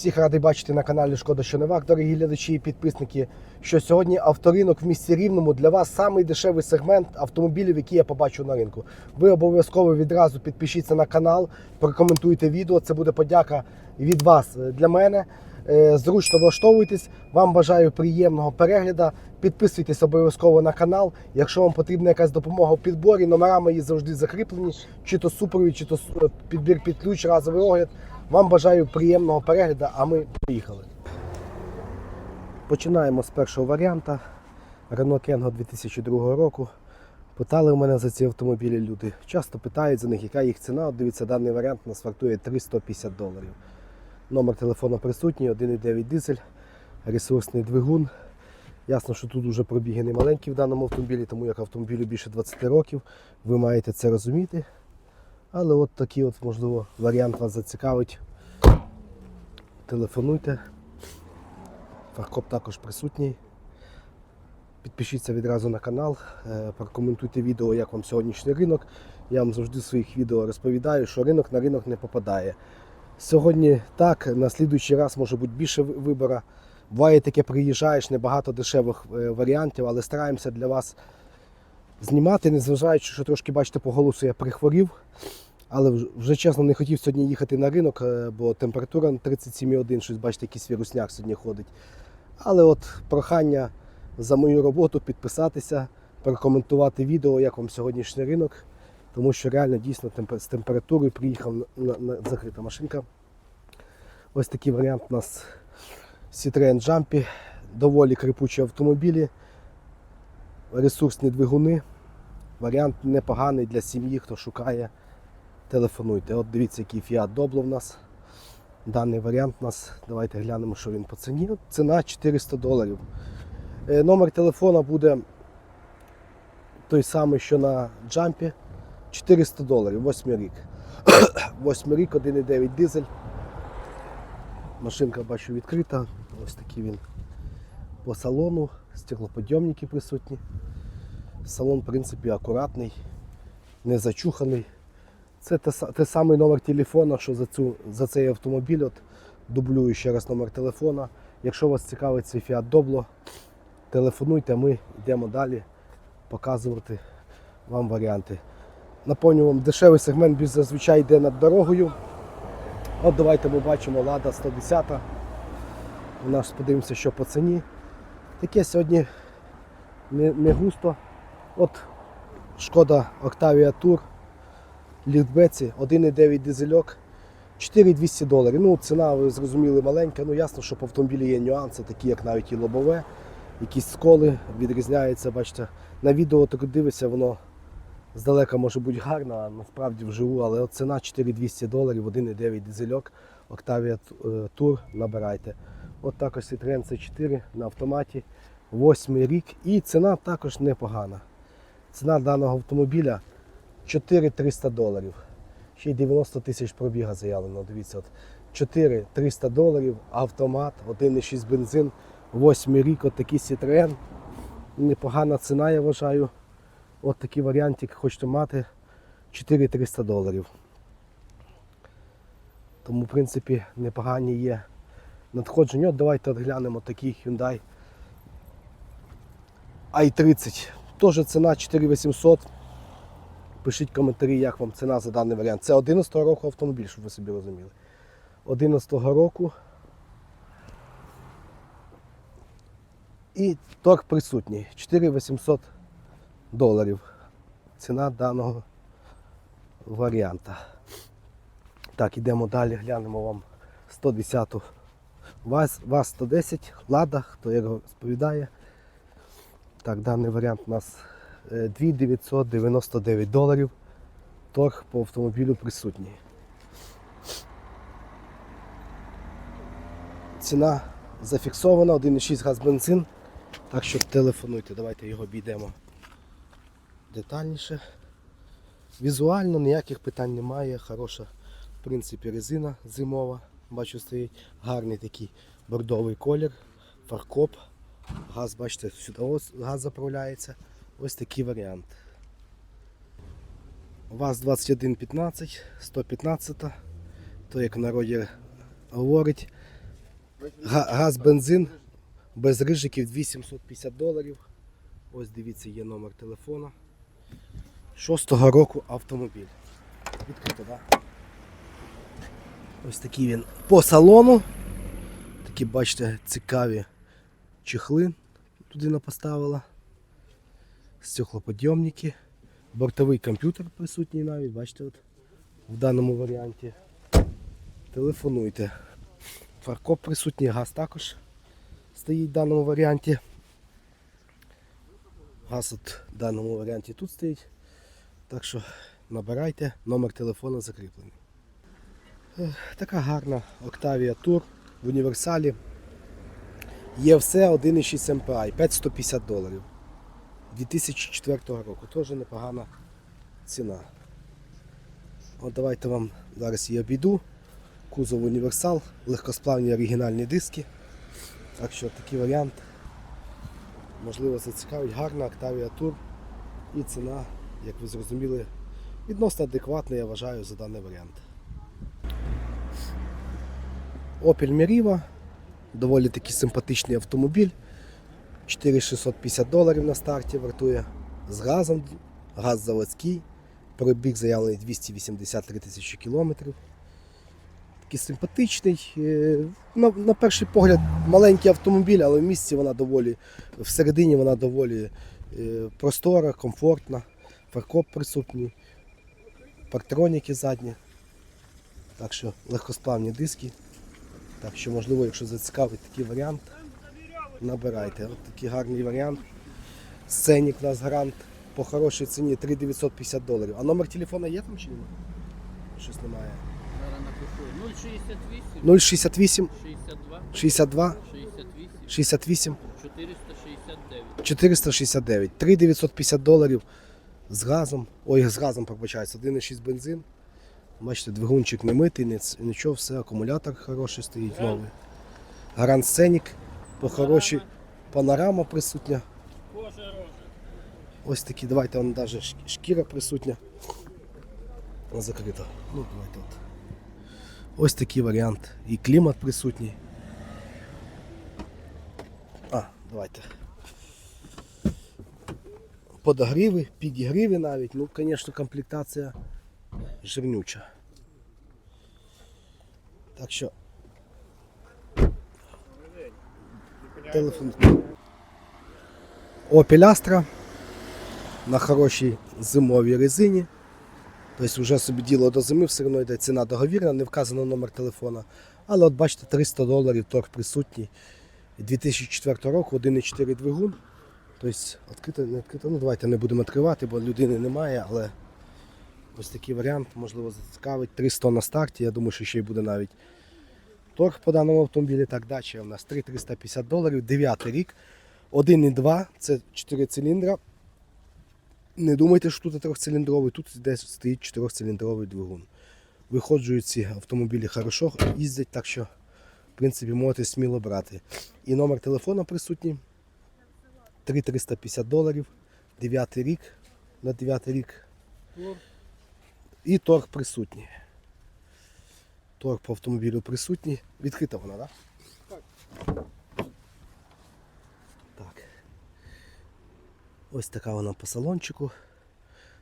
Всіх радий бачити на каналі Шкода що не вак, дорогі глядачі і підписники. Що сьогодні авторинок в місті Рівному для вас самий дешевий сегмент автомобілів, які я побачу на ринку. Ви обов'язково відразу підпишіться на канал, прокоментуйте відео. Це буде подяка від вас е, для мене. Е, Зручно влаштовуйтесь. Вам бажаю приємного перегляду. Підписуйтесь обов'язково на канал. Якщо вам потрібна якась допомога в підборі, номера мої завжди закріплені, чи то супровід, чи то е, підбір під ключ, разовий огляд. Вам бажаю приємного перегляду, а ми поїхали. Починаємо з першого варіанта. Renault Kengo 2002 року. Питали у мене за ці автомобілі люди. Часто питають за них, яка їх ціна. От дивіться, даний варіант нас вартує 350 доларів. Номер телефону присутній, 1,9 дизель, ресурсний двигун. Ясно, що тут вже пробіги не маленькі в даному автомобілі, тому як автомобілю більше 20 років. Ви маєте це розуміти. Але от такий от, можливо, варіант вас зацікавить. Телефонуйте. Фаркоп також присутній. Підпишіться відразу на канал, е, прокоментуйте відео, як вам сьогоднішній ринок. Я вам завжди в своїх відео розповідаю, що ринок на ринок не попадає. Сьогодні так, на слідуючий раз може бути більше ви- вибору. Буває таке, приїжджаєш, небагато дешевих е, варіантів, але стараємося для вас знімати, незважаючи, що трошки бачите по голосу, я прихворів. Але вже- чесно не хотів сьогодні їхати на ринок, е, бо температура 37,1, щось бачите, якийсь вірусняк сьогодні ходить. Але от прохання за мою роботу підписатися, прокоментувати відео, як вам сьогоднішній ринок, тому що реально дійсно з температурою приїхав на, на закрита машинка. Ось такий варіант у нас Citroen Jumpy, доволі крипучі автомобілі, ресурсні двигуни. Варіант непоганий для сім'ї, хто шукає. Телефонуйте. От дивіться, який Fiat Doblo в нас. Даний варіант у нас. Давайте глянемо, що він по ціні. Ціна 400 доларів. Е, Номер телефона буде той самий, що на джампі. 400 доларів, 8 рік. 8 рік, 1,9 дизель. Машинка бачу відкрита. Ось такий він по салону, стеклоподйомники присутні. Салон, в принципі, акуратний, не зачуханий. Це те, те самий номер телефона, що за, цю, за цей автомобіль. От, дублюю ще раз номер телефона. Якщо вас цікавить цей Fiat Doblo, телефонуйте, ми йдемо далі показувати вам варіанти. Напомню вам, дешевий сегмент зазвичай йде над дорогою. От давайте ми бачимо Лада 110. У нас подивимося, що по ціні. Таке сьогодні не, не густо. От шкода Octavia Tour. Літбеці 1,9 дизельок. 4200 доларів. Ну, ціна, ви зрозуміли, маленька. Ну, ясно, що по автомобілі є нюанси, такі як навіть і лобове, якісь сколи відрізняються. Бачите, на відео так дивишся, воно здалека може бути гарно, а насправді вживу, але от ціна 4200 доларів, 1,9 дизельок, Octavia е, Tour набирайте. От також Citroen C4 на автоматі, 8 рік. І ціна також непогана. Ціна даного автомобіля 4300 доларів. Ще й 90 тисяч пробіга заявлено. Дивіться, от 4300 доларів, автомат, 1,6 бензин, 8 рік, от такий Citroen. Непогана ціна, я вважаю. От такий варіантик хочете мати 4300 доларів. Тому, в принципі, непогані є надходження. От давайте глянемо такий Hyundai i30. Теж ціна 4800. Пишіть коментарі, як вам ціна за даний варіант. Це 11-го року автомобіль, щоб ви собі розуміли. 11-го року. І торг присутній. 4800 доларів. Ціна даного варіанта. Так, ідемо далі, глянемо вам 110-ту. ВАЗ, ВАЗ 110, Лада, хто як розповідає. Так, даний варіант у нас 2999 доларів. Торг по автомобілю присутній. Ціна зафіксована, 1,6 газ бензин. Так що телефонуйте, давайте його обійдемо детальніше. Візуально ніяких питань немає. Хороша, в принципі, резина зимова. Бачу, стоїть гарний такий бордовий колір, фаркоп. Газ, бачите, сюди газ заправляється. Ось такий варіант. ВАЗ 2115, 115, то як в народі говорить. Газ, бензин без рижиків 850 доларів. Ось дивіться, є номер телефона. Шостого року автомобіль. Відкрито, так? Да? Ось такий він по салону. Такі, бачите, цікаві чехли туди поставила. Стеклоподйомники. Бортовий комп'ютер присутній навіть, бачите, от, в даному варіанті. Телефонуйте. Фаркоп присутній, газ також стоїть в даному варіанті. Газ от в даному варіанті тут стоїть. Так що набирайте, номер телефону закріплений. Така гарна Octavia Tour в універсалі. Є все 1,6 MPI, 5150 доларів. 2004 року. Теж непогана ціна. От давайте вам зараз її обійду. Кузов універсал, легкосплавні оригінальні диски. Так що такий варіант. Можливо зацікавить. Гарна Octavia Tour. І ціна, як ви зрозуміли, відносно адекватна, я вважаю, за даний варіант. Opel Meriva. Доволі такий симпатичний автомобіль. 4650 доларів на старті вартує. З газом, газ заводський. Пробіг заявлений 283 тисячі кілометрів. Такий симпатичний. е, На, на перший погляд маленький автомобіль, але в місці вона доволі, всередині вона доволі е, простора, комфортна. Фаркоп присутній, парктроніки задні. Так що легкосплавні диски. Так що, можливо, якщо зацікавить такий варіант, набирайте. От такий гарний варіант. Сценік у нас грант по хорошій ціні 3950 доларів. А номер телефона є там чи немає? Щось немає. 068 068 62 62 68 68 469. 469. 3950 доларів з газом. Ой, з газом пробачається. 1,6 бензин. Бачите, двигунчик не митий, нічого, все, акумулятор хороший стоїть новий. Гарант сценік, по хорошій панорама присутня. Ось такі, давайте вон навіть шкіра присутня. Закрита. Ну, давайте от. Ось такий варіант. І клімат присутній. А, давайте. Подогріви, підігріви навіть. Ну, звісно, комплектація жирнюча. Так що. Телефон. Opel Astra на хорошій зимовій резині. Тобто вже собі діло до зими, все одно йде ціна договірна, не вказано номер телефона. Але от бачите, 300 доларів торг присутній. 2004 року 1,4 двигун. Тобто відкрито, не відкрито. Ну давайте не будемо відкривати, бо людини немає, але ось такий варіант, можливо, зацікавить. 300 на старті. Я думаю, що ще й буде навіть торг по даному автомобілі. Так, дача у нас 3,350 доларів, 9 рік. 1,2 це 4 циліндра. Не думайте, що тут трьохциліндровий, тут десь стоїть чотирьохциліндровий двигун. Виходжують ці автомобілі хорошо, їздять, так що, в принципі, можете сміло брати. І номер телефона присутній. 3,350 доларів. 9 рік. На 9 рік. І торг присутній. Торг по автомобілю присутній. Відкрита вона, так? Так. Так. Ось така вона по салончику.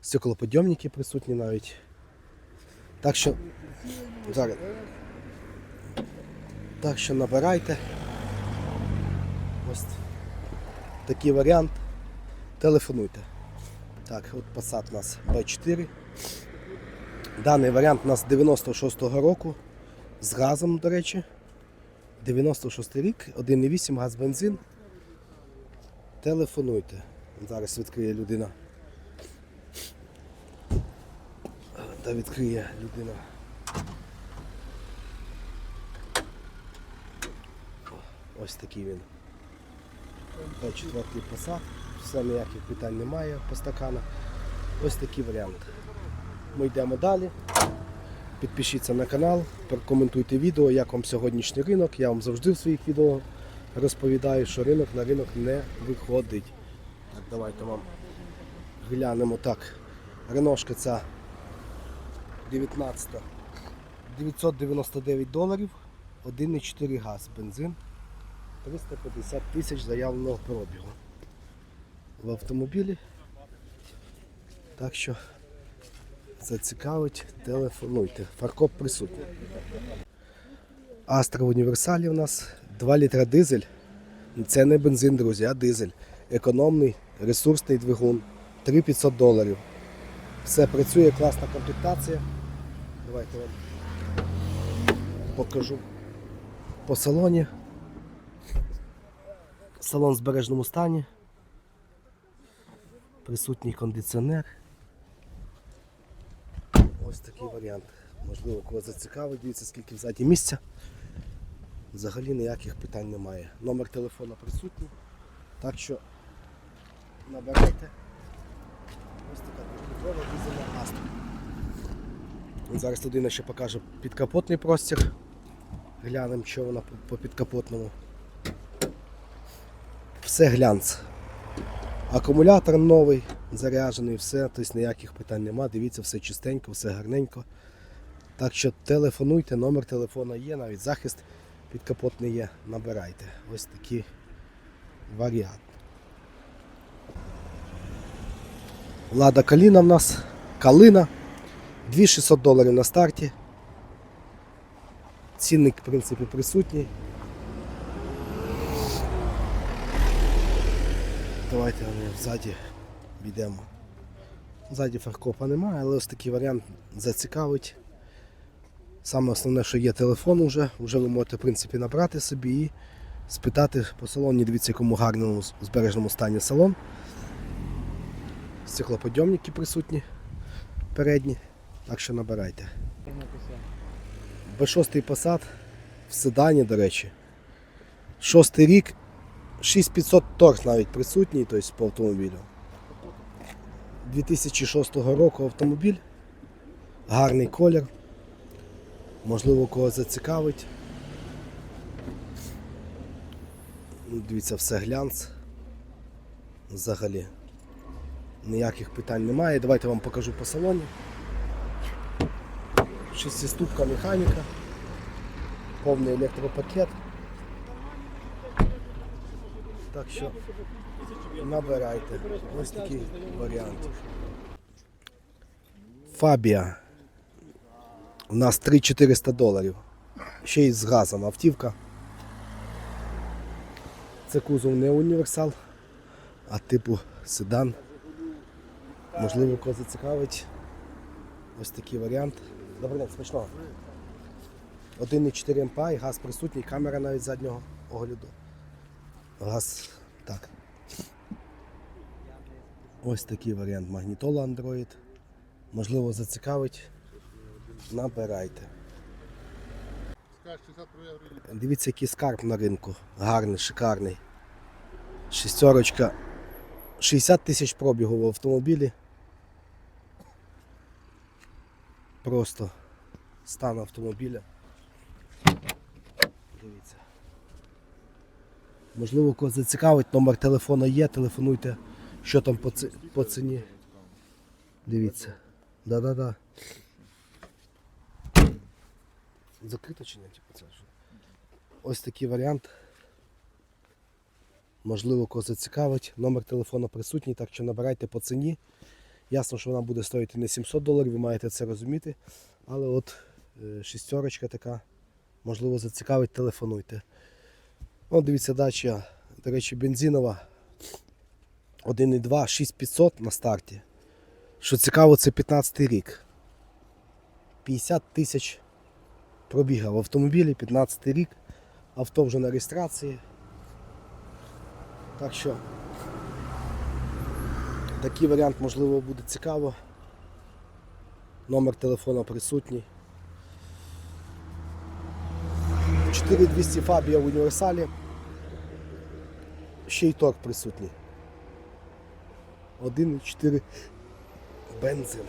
Стеклоподйомники присутні навіть. Так що зараз. Так що набирайте. Ось такий варіант. Телефонуйте. Так, от Passat у нас B4. Даний варіант у нас 96-го року. З газом, до речі. 96 рік, 1,8 газ бензин. Телефонуйте. Зараз відкриє людина. Та відкриє людина. Ось такий він. Четвертий посад. Все ніяких питань немає по стаканах. Ось такий варіант. Ми йдемо далі. Підпишіться на канал, прокоментуйте відео, як вам сьогоднішній ринок. Я вам завжди в своїх відео розповідаю, що ринок на ринок не виходить. Так, давайте вам глянемо так. Реношка ця 19 999 доларів. 1,4 газ, бензин. 350 тисяч заявленого пробігу в автомобілі. Так що зацікавить, телефонуйте. Фаркоп присутній. Астра в універсалі у нас 2 літра дизель. Це не бензин, друзі, а дизель. Економний, ресурсний двигун. 3500 доларів. Все працює, класна комплектація. Давайте вам покажу по салоні. Салон в збережному стані. Присутній кондиціонер. Такий варіант. Можливо, кого зацікавить, дивіться, скільки взаді місця. Взагалі ніяких питань немає. Номер телефона присутній. Так що набирайте. Ось така двохлітрова дизельна Астра. Зараз людина ще покаже підкапотний простір. Глянемо, що вона по підкапотному. Все глянц. Акумулятор новий, заряджений, все, тобто ніяких питань нема. Дивіться, все чистенько, все гарненько. Так що телефонуйте, номер телефона є, навіть захист підкапотний є. Набирайте. Ось такий варіант. Лада Каліна в нас. Калина. 2600 доларів на старті. Цінник, в принципі, присутній. Давайте ми ззаді йдемо. Ззаді фаркопа немає, але ось такий варіант зацікавить. Саме основне, що є телефон вже, вже ви можете в принципі набрати собі і спитати по салоні, дивіться, якому гарному збережному стані салон. Стеклоподйомники присутні передні, так що набирайте. Б6 Passat в седані, до речі. Шостий рік, 6500 торг навіть присутній, тобто по автомобілю. 2006 року автомобіль. Гарний колір. Можливо, кого зацікавить. Ну, Дивіться, все глянц. Взагалі. Ніяких питань немає. Давайте вам покажу по салоні. Шестиступка механіка, повний електропакет. Так що набирайте. Ось такий варіант. Фабія. У нас 3400 доларів. Ще й з газом автівка. Це кузов не універсал, а типу седан. Можливо, кого зацікавить. Ось такий варіант. Добрий день, смачного. 1,4 МПА і газ присутній, камера навіть заднього огляду. Газ так. Ось такий варіант магнітола Android. Можливо, зацікавить. Набирайте. Дивіться, який скарб на ринку. Гарний, шикарний. Шістерочка. 60 тисяч пробігу в автомобілі. Просто стан автомобіля. Дивіться. Можливо, кого зацікавить, номер телефона є, телефонуйте, що там по, ці- по ціні. Дивіться. Да-да-да. Закрито чи ні? Типу? Ось такий варіант. Можливо, кого зацікавить. Номер телефону присутній, так що набирайте по ціні. Ясно, що вона буде стоїти не 700 доларів, ви маєте це розуміти. Але от е, шістерочка така, можливо, зацікавить, телефонуйте. О, дивіться, дача, до речі, бензинова 1,2, 6500 на старті. Що цікаво, це 15 рік. 50 тисяч пробіга в автомобілі, 15 рік. Авто вже на реєстрації. Так що такий варіант можливо буде цікаво. Номер телефона присутній. 4200 Фабія в універсалі. Ще й торг присутній. 1,4 бензин.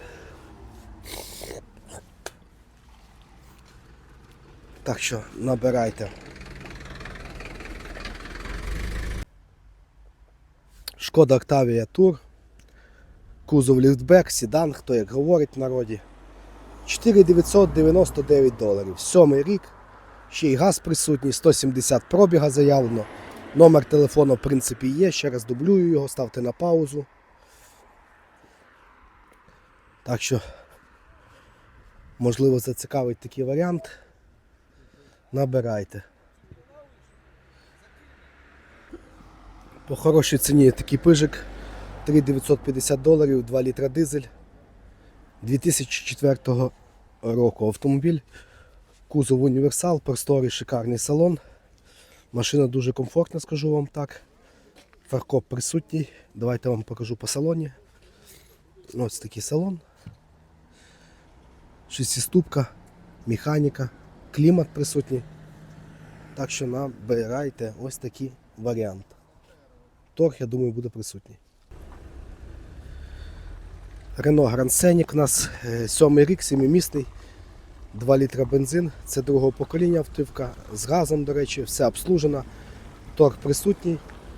Так що набирайте. Шкода Октавія Тур. Кузов ліфтбек, седан, хто як говорить в народі. 4999 доларів. Сьомий рік. Ще й газ присутній, 170 пробіга заявлено. Номер телефону, в принципі, є. Ще раз дублюю його, ставте на паузу. Так що, можливо, зацікавить такий варіант. Набирайте. По хорошій ціні такий пижик 3950 доларів, 2 літра дизель 2004 року. Автомобіль, кузов універсал, просторий шикарний салон. Машина дуже комфортна, скажу вам так. Фаркоп присутній. Давайте вам покажу по салоні. Ось такий салон. Шестиступка, механіка, клімат присутній. Так що набирайте ось такий варіант. Торг, я думаю, буде присутній. Рено Scenic у нас е, сьомий рік, сімимісний, 2 літра бензин. Це другого покоління автівка з газом, до речі, все обслужено. Торг присутній.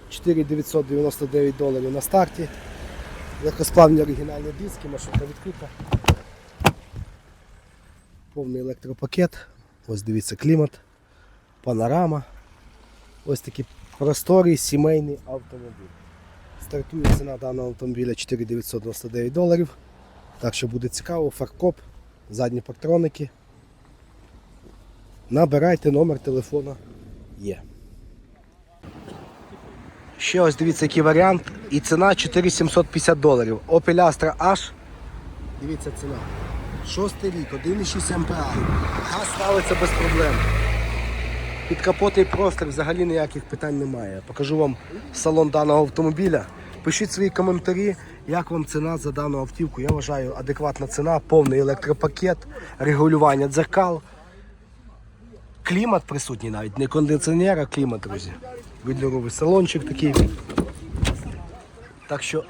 4999 доларів на старті. Легкосплавні оригінальні диски, машинка відкрита. Повний електропакет. Ось дивіться клімат, панорама. Ось такий просторий сімейний автомобіль. Стартує ціна даного автомобіля 4999 доларів. Так що буде цікаво, фаркоп, задні патроники. Набирайте номер телефона є. Ще ось дивіться, який варіант. І ціна 4750 доларів. Opel Astra H. Дивіться ціна. Шостий рік, 1,6 МПА. Газ ставиться без проблем. Під Підкапотний простір взагалі ніяких питань немає. Покажу вам салон даного автомобіля. Пишіть свої коментарі, як вам ціна за дану автівку. Я вважаю адекватна ціна, повний електропакет, регулювання дзеркал. Клімат присутній навіть, не кондиціонер, а клімат, друзі. Відлюровий салончик такий. Так що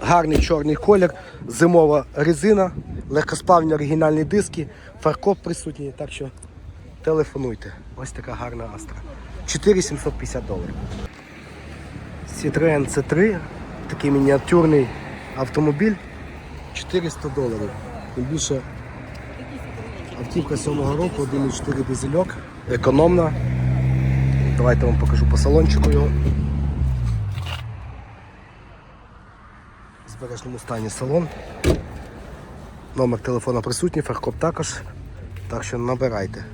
гарний чорний колір, зимова резина, легкосплавні оригінальні диски, фаркоп присутній. Так що телефонуйте. Ось така гарна Астра. 4750 доларів. Citroen C3, такий мініатюрний автомобіль. 400 доларів. Тим більше автівка 7-го року, 1,4 дизельок, економна. Давайте вам покажу по салончику його. В збережному стані салон. Номер телефона присутній, фаркоп також. Так що набирайте.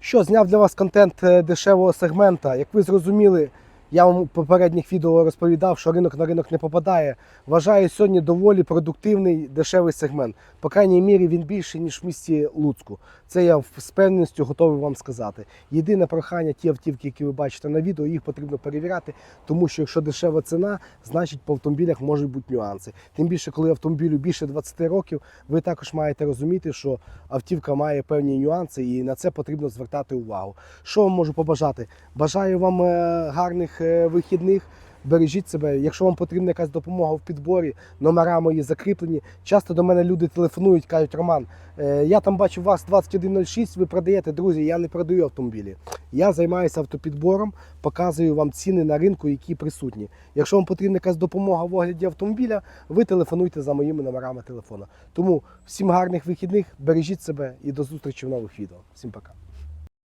Що, зняв для вас контент е, дешевого сегмента. Як ви зрозуміли, я вам у попередніх відео розповідав, що ринок на ринок не попадає. Вважаю сьогодні доволі продуктивний дешевий сегмент. По крайній мірі він більший, ніж в місті Луцьку. Це я з певністю готовий вам сказати. Єдине прохання, ті автівки, які ви бачите на відео, їх потрібно перевіряти, тому що якщо дешева ціна, значить по автомобілях можуть бути нюанси. Тим більше, коли автомобілю більше 20 років, ви також маєте розуміти, що автівка має певні нюанси, і на це потрібно звертати увагу. Що вам можу побажати? Бажаю вам е, гарних е, вихідних. Бережіть себе, якщо вам потрібна якась допомога в підборі, номера мої закріплені. Часто до мене люди телефонують, кажуть, Роман, е, я там бачу вас 2106, ви продаєте, друзі, я не продаю автомобілі. Я займаюся автопідбором, показую вам ціни на ринку, які присутні. Якщо вам потрібна якась допомога в огляді автомобіля, ви телефонуйте за моїми номерами телефона. Тому всім гарних вихідних, бережіть себе і до зустрічі в нових відео. Всім пока.